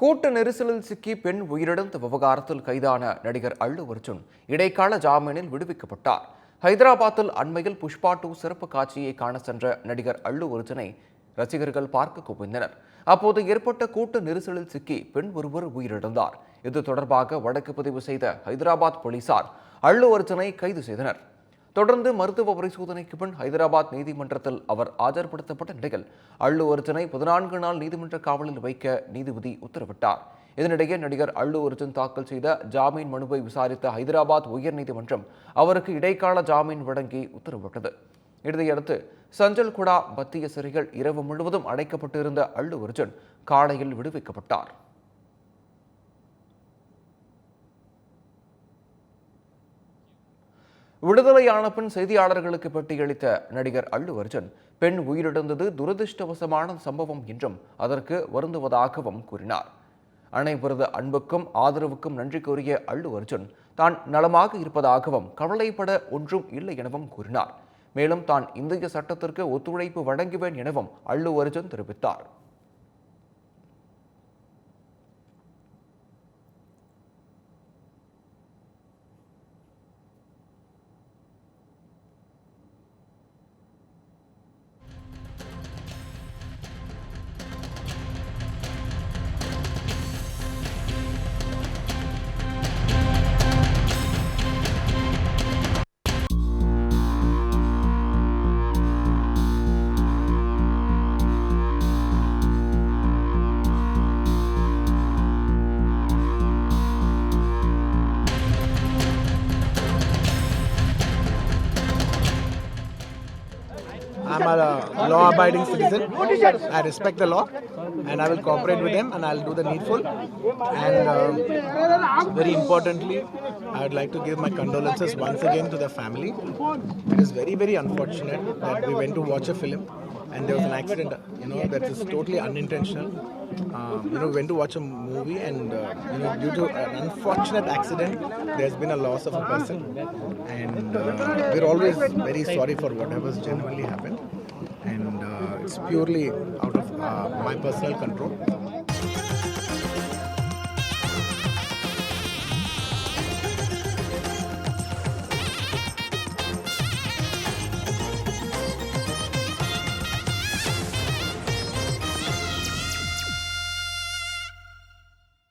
கூட்ட நெரிசலில் சிக்கி பெண் உயிரிழந்த விவகாரத்தில் கைதான நடிகர் அல்லு அர்ஜுன் இடைக்கால ஜாமீனில் விடுவிக்கப்பட்டார். ஹைதராபாத்தில் அண்மையில் புஷ்பா டூ சிறப்பு காட்சியை காண சென்ற நடிகர் அல்லு அர்ஜுனை ரசிகர்கள் பார்க்க குவிந்தனர். அப்போது ஏற்பட்ட கூட்ட நெரிசலில் சிக்கி பெண் ஒருவர் உயிரிழந்தார். இது தொடர்பாக வழக்கு பதிவு செய்த ஹைதராபாத் போலீசார் அல்லு அர்ஜுனை கைது செய்தனர். தொடர்ந்து மருத்துவ பரிசோதனைக்கு பின் ஹைதராபாத் நீதிமன்றத்தில் அவர் ஆஜர்படுத்தப்பட்ட நிலையில் அள்ளு அர்ஜுனை பதினான்கு நாள் நீதிமன்ற காவலில் வைக்க நீதிபதி உத்தரவிட்டார். இதனிடையே நடிகர் அல்லு அர்ஜுன் தாக்கல் செய்த ஜாமீன் மனுவை விசாரித்த ஹைதராபாத் உயர்நீதிமன்றம் அவருக்கு இடைக்கால ஜாமீன் வழங்கி உத்தரவிட்டது. இதையடுத்து சஞ்சல்குடா மத்திய சிறையில் இரவு முழுவதும் அடைக்கப்பட்டிருந்த அல்லு அர்ஜுன் காலையில் விடுவிக்கப்பட்டார். விடுதலையான பின் செய்தியாளர்களுக்கு பேட்டியளித்த நடிகர் அல்லு அர்ஜுன் பெண் உயிரிழந்தது துரதிருஷ்டவசமான சம்பவம் என்றும் அதற்கு வருந்துவதாகவும் கூறினார். அனைவரது அன்புக்கும் ஆதரவுக்கும் நன்றி கூறிய அல்லு அர்ஜுன் தான் நலமாக இருப்பதாகவும் கவலைப்பட ஒன்றும் இல்லை எனவும் கூறினார். மேலும் தான் இந்திய சட்டத்திற்கு ஒத்துழைப்பு வழங்குவேன் எனவும் அல்லு அர்ஜுன் தெரிவித்தார். I'm a law abiding citizen. I respect the law and I will cooperate with them and I'll do the needful. And um, very importantly, I would like to give my condolences once again to the family. It is very, very unfortunate that we went to watch a film and there was an accident, you know, that is totally unintentional. Um, you know, went to watch a movie and, uh, you know, due to an unfortunate accident, there's been a loss of a person. And uh, we're always very sorry for whatever's genuinely happened. And uh, it's purely out of uh, my personal control.